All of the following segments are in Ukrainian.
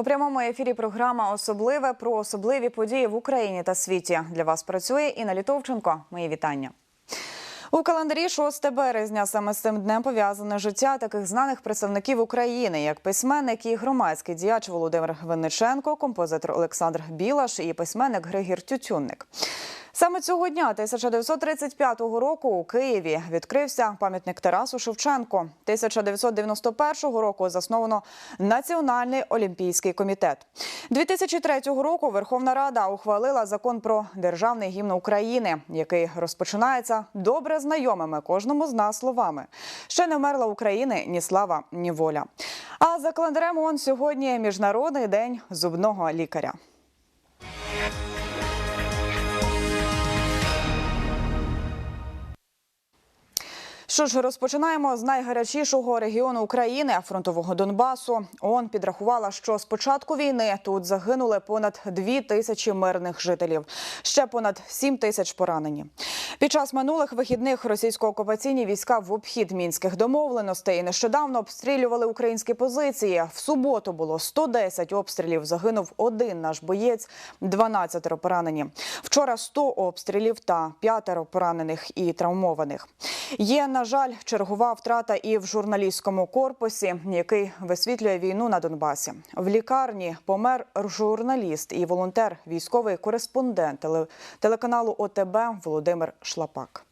У прямому ефірі програма Особливе про особливі події в Україні та світі. Для вас працює Інна Літовченко. Мої вітання. У календарі 6 березня саме з цим днем пов'язане життя таких знаних представників України, як письменник і громадський діяч Володимир Винниченко, композитор Олександр Білаш і письменник Григір Тютюнник. Саме цього дня 1935 року у Києві відкрився пам'ятник Тарасу Шевченко. 1991 року засновано Національний олімпійський комітет. 2003 року Верховна Рада ухвалила закон про державний гімн України, який розпочинається добре знайомими кожному з нас словами. Ще не вмерла України ні слава, ні воля. А за календарем ООН сьогодні міжнародний день зубного лікаря. Що ж, розпочинаємо з найгарячішого регіону України фронтового Донбасу. ООН підрахувала, що з початку війни тут загинули понад дві тисячі мирних жителів. Ще понад сім тисяч поранені. Під час минулих вихідних російсько-окупаційні війська в обхід мінських домовленостей нещодавно обстрілювали українські позиції. В суботу було 110 обстрілів. Загинув один наш боєць, 12 поранені. Вчора 100 обстрілів та п'ятеро поранених і травмованих. Є на жаль чергова втрата і в журналістському корпусі, який висвітлює війну на Донбасі. В лікарні помер журналіст і волонтер, військовий кореспондент телеканалу ОТБ Володимир Шлапак.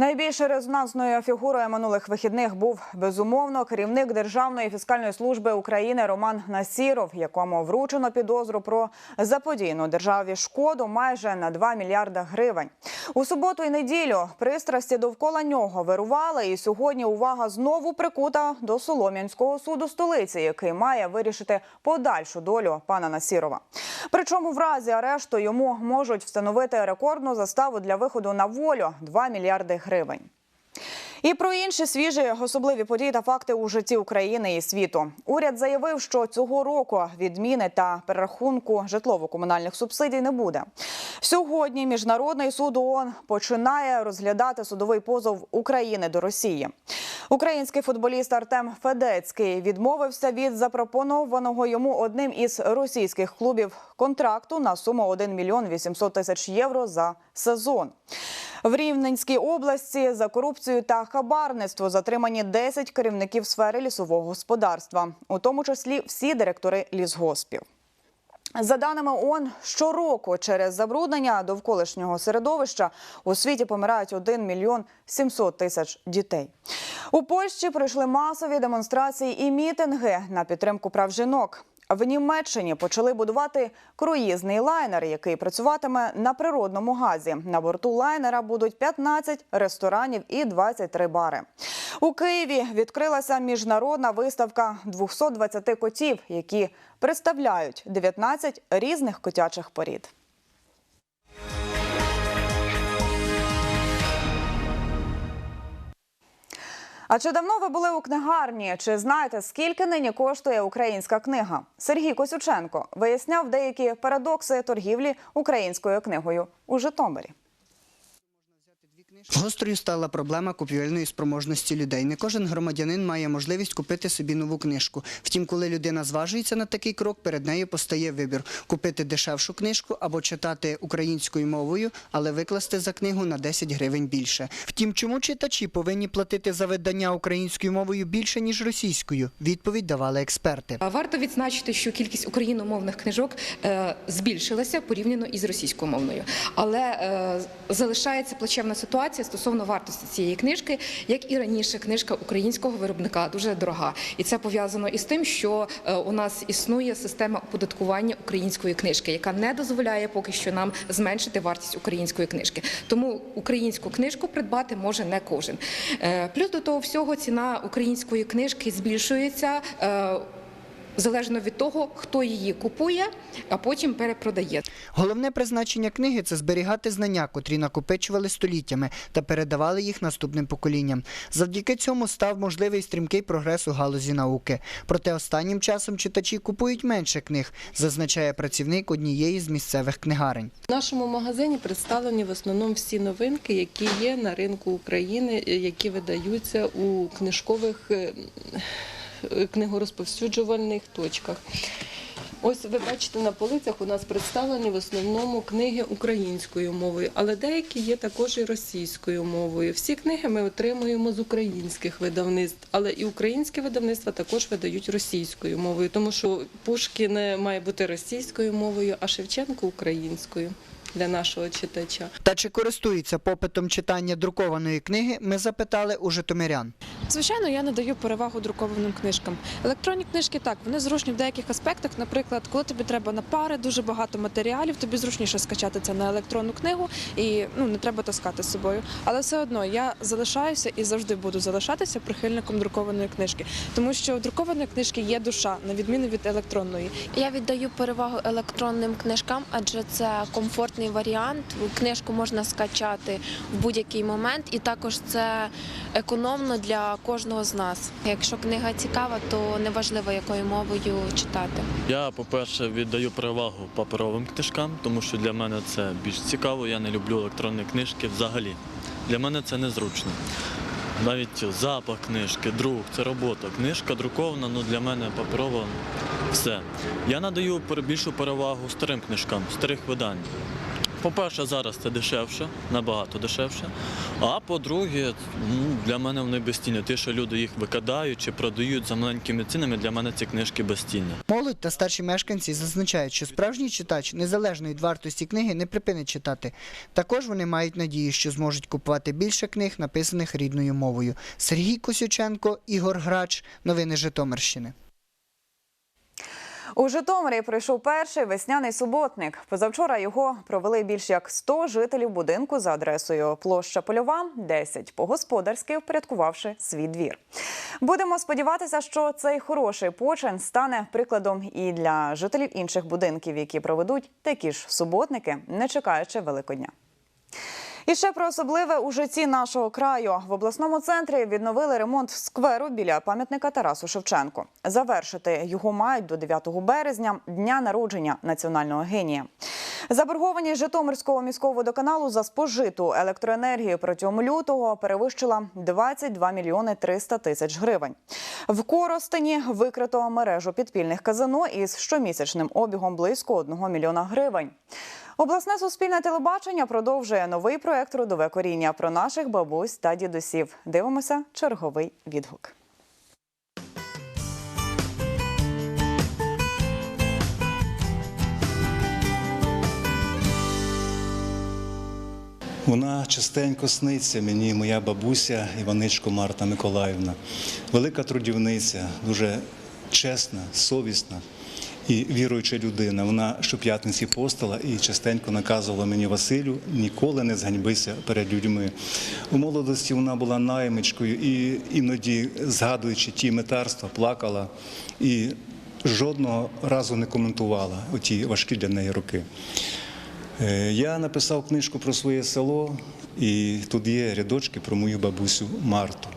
Найбільш резонансною фігурою минулих вихідних був безумовно керівник Державної фіскальної служби України Роман Насіров, якому вручено підозру про заподійну державі шкоду майже на 2 мільярда гривень. У суботу і неділю пристрасті довкола нього вирували, і сьогодні увага знову прикута до Солом'янського суду столиці, який має вирішити подальшу долю пана Насірова. Причому в разі арешту йому можуть встановити рекордну заставу для виходу на волю 2 мільярди гривень. І про інші свіжі особливі події та факти у житті України і світу. Уряд заявив, що цього року відміни та перерахунку житлово-комунальних субсидій не буде. Сьогодні міжнародний суд ООН починає розглядати судовий позов України до Росії. Український футболіст Артем Федецький відмовився від запропонованого йому одним із російських клубів контракту на суму 1 мільйон 800 тисяч євро за сезон. В Рівненській області за корупцію та хабарництво затримані 10 керівників сфери лісового господарства, у тому числі всі директори лісгоспів. За даними ООН, щороку через забруднення довколишнього середовища у світі помирають 1 мільйон 700 тисяч дітей. У Польщі пройшли масові демонстрації і мітинги на підтримку прав жінок. В Німеччині почали будувати круїзний лайнер, який працюватиме на природному газі. На борту лайнера будуть 15 ресторанів і 23 бари. У Києві відкрилася міжнародна виставка 220 котів, які представляють 19 різних котячих порід. А чи давно ви були у книгарні? Чи знаєте, скільки нині коштує українська книга? Сергій Косюченко виясняв деякі парадокси торгівлі українською книгою у Житомирі. Гострою стала проблема купівельної спроможності людей. Не кожен громадянин має можливість купити собі нову книжку. Втім, коли людина зважується на такий крок, перед нею постає вибір купити дешевшу книжку або читати українською мовою, але викласти за книгу на 10 гривень більше. Втім, чому читачі повинні платити за видання українською мовою більше ніж російською? Відповідь давали експерти. Варто відзначити, що кількість україномовних книжок е, збільшилася порівняно із російськомовною, але е, залишається плачевна ситуація стосовно вартості цієї книжки, як і раніше, книжка українського виробника дуже дорога, і це пов'язано із тим, що е, у нас існує система оподаткування української книжки, яка не дозволяє поки що нам зменшити вартість української книжки. Тому українську книжку придбати може не кожен. Е, Плюс до того всього ціна української книжки збільшується. Залежно від того, хто її купує, а потім перепродає. Головне призначення книги це зберігати знання, котрі накопичували століттями та передавали їх наступним поколінням. Завдяки цьому став можливий стрімкий прогрес у галузі науки. Проте останнім часом читачі купують менше книг, зазначає працівник однієї з місцевих книгарень. В нашому магазині представлені в основному всі новинки, які є на ринку України, е, які видаються у книжкових е, книгорозповсюджувальних точках. Ось ви бачите на полицях у нас представлені в основному книги українською мовою, але деякі є також і російською мовою. Всі книги ми отримуємо з українських видавництв, але і українські видавництва також видають російською мовою, тому що Пушкін має бути російською мовою, а Шевченко українською для нашого читача. Та чи користується попитом читання друкованої книги, ми запитали у житомирян. Звичайно, я надаю перевагу друкованим книжкам. Електронні книжки так, вони зручні в деяких аспектах. Наприклад, коли тобі треба на пари, дуже багато матеріалів, тобі зручніше скачати це на електронну книгу і ну не треба таскати з собою. Але все одно я залишаюся і завжди буду залишатися прихильником друкованої книжки, тому що у друкованої книжки є душа, на відміну від електронної. Я віддаю перевагу електронним книжкам, адже це комфортний варіант. Книжку можна скачати в будь-який момент, і також це економно для кожного з нас. Якщо книга цікава, то неважливо, якою мовою читати. Я, по-перше, віддаю перевагу паперовим книжкам, тому що для мене це більш цікаво. Я не люблю електронні книжки взагалі. Для мене це незручно. Навіть запах книжки, друк, це робота. Книжка друкована, ну для мене паперова все. Я надаю більшу перевагу старим книжкам, старих видань. По-перше, зараз це дешевше, набагато дешевше. А по-друге, ну, для мене вони безцінні. Те, що люди їх викидають чи продають за маленькими цінами, для мене ці книжки безцінні. Молодь та старші мешканці зазначають, що справжній читач незалежно від вартості книги не припинить читати. Також вони мають надію, що зможуть купувати більше книг, написаних рідною мовою. Сергій Косюченко, Ігор Грач. Новини Житомирщини. У Житомирі прийшов перший весняний суботник. Позавчора його провели більш як 100 жителів будинку за адресою площа Польова, 10 по-господарськи впорядкувавши свій двір. Будемо сподіватися, що цей хороший почин стане прикладом і для жителів інших будинків, які проведуть такі ж суботники, не чекаючи Великодня. І ще про особливе у житті нашого краю в обласному центрі відновили ремонт скверу біля пам'ятника Тарасу Шевченку. Завершити його мають до 9 березня, дня народження національного генія. Заборгованість Житомирського міського водоканалу за спожиту електроенергію протягом лютого перевищила 22 мільйони 300 тисяч гривень. В Коростені викрито мережу підпільних казино із щомісячним обігом близько 1 мільйона гривень. Обласне суспільне телебачення продовжує новий проект Родове коріння про наших бабусь та дідусів. Дивимося черговий відгук. Вона частенько сниться мені, моя бабуся Іваничко Марта Миколаївна. Велика трудівниця, дуже чесна, совісна і віруюча людина. Вона щоп'ятниці постила і частенько наказувала мені Василю ніколи не зганьбися перед людьми. У молодості вона була наймичкою і іноді, згадуючи ті метарства, плакала і жодного разу не коментувала оті важкі для неї роки. Е, Я написав книжку про своє село, і тут є рядочки про мою бабусю Марту.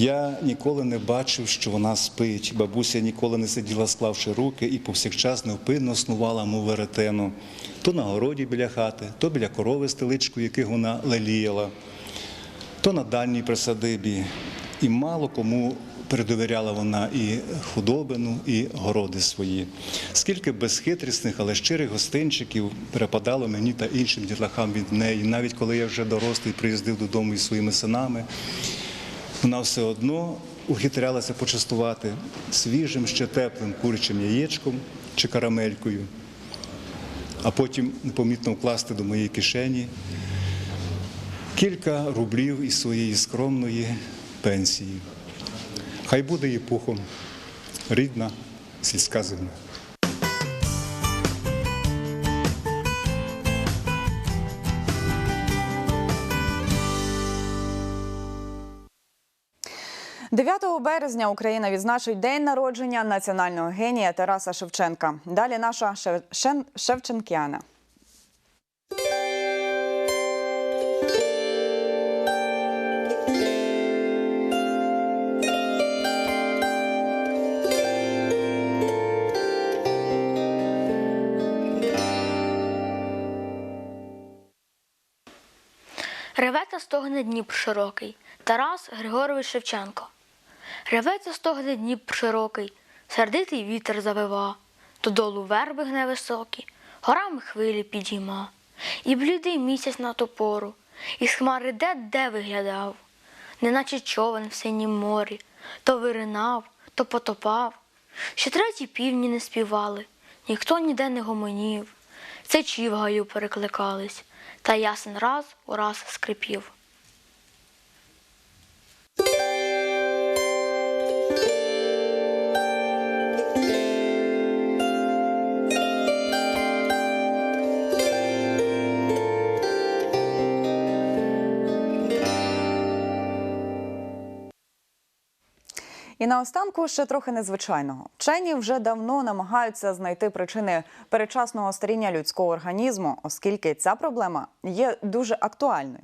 Я ніколи не бачив, що вона спить. Бабуся ніколи не сиділа, склавши руки, і повсякчас невпинно снувала, мов веретено. То на городі біля хати, то біля корови з теличкою, яких вона леліяла, то на дальній присадибі. І мало кому передовіряла вона і худобину, і городи свої. Скільки безхитрісних, але щирих гостинчиків перепадало мені та іншим дітлахам від неї. Навіть коли я вже дорослий приїздив додому із своїми синами, вона все одно ухитрялася почастувати свіжим, ще теплим курячим яєчком чи карамелькою, а потім непомітно вкласти до моєї кишені кілька рублів із своєї скромної пенсії. Хай буде їй пухом рідна сільська земля. 9 березня Україна відзначить день народження національного генія Тараса Шевченка. Далі наша Шев- Шен- Шевченкіана. Реве та стогне Дніпр широкий, Тарас Григорович Шевченко. Реве та стогне Дніпр широкий, сердитий вітер завива, додолу верби гне високі, горами хвилі підійма. І блідий місяць на ту пору, із хмари де де виглядав, неначе човен в синім морі, то виринав, то потопав. Ще треті півні не співали, ніхто ніде не гомонів. В гаю перекликались, та ясен раз у раз скрипів. І наостанку ще трохи незвичайного. Вчені вже давно намагаються знайти причини передчасного старіння людського організму, оскільки ця проблема є дуже актуальною.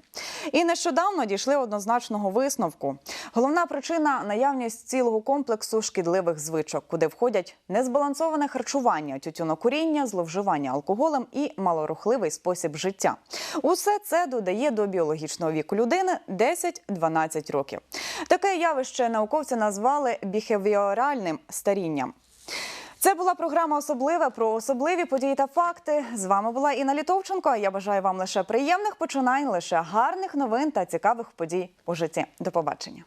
І нещодавно дійшли однозначного висновку. Головна причина наявність цілого комплексу шкідливих звичок, куди входять незбалансоване харчування, тютюнокуріння, зловживання алкоголем і малорухливий спосіб життя. Усе це додає до біологічного віку людини 10-12 років. Таке явище науковці назвали біхевіоральним старінням. Це була програма особливе про особливі події та факти. З вами була Інна Літовченко. Я бажаю вам лише приємних починань, лише гарних новин та цікавих подій у житті. До побачення.